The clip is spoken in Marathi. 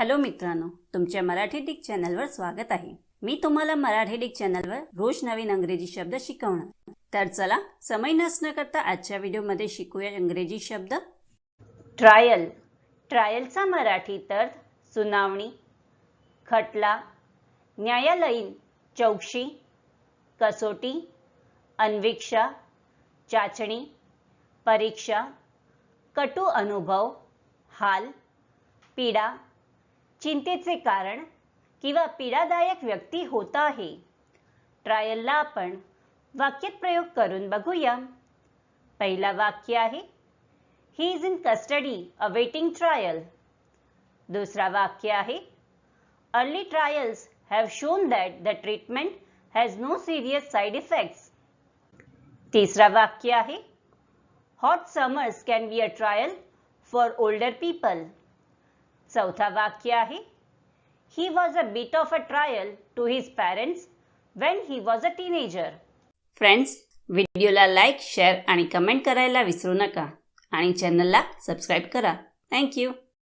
हॅलो मित्रांनो तुमच्या मराठी डिक चॅनलवर स्वागत आहे. मी तुम्हाला मराठी डिक चॅनलवर रोज नवीन अंग्रेजी शब्द शिकवणार. तर चला समय नसणं करता आजच्या व्हिडिओमध्ये शिकूया इंग्रजी शब्द. ट्रायल ट्रायलचा मराठी तर सुनावणी खटला न्यायालयीन चौकशी कसोटी अन्वीक्षा चाचणी परीक्षा कटु अनुभव हाल पीडा चिंतेचे कारण किंवा पीडादायक व्यक्ती होत आहे. ट्रायलला आपण वाक्यात प्रयोग करून बघूया. पहिला वाक्य आहे he is in custody awaiting trial दुसरा वाक्य आहे early trials have shown that the treatment has no serious side effects तिसरा वाक्य आहे hot summers can be a trial for older people चौथा वाक्य आहे. He was a bit of a trial to his parents when he was a teenager friends व्हिडिओला लाईक शेअर आणि कमेंट करायला विसरू नका. आणि चॅनलला सबस्क्राईब करा. थँक्यू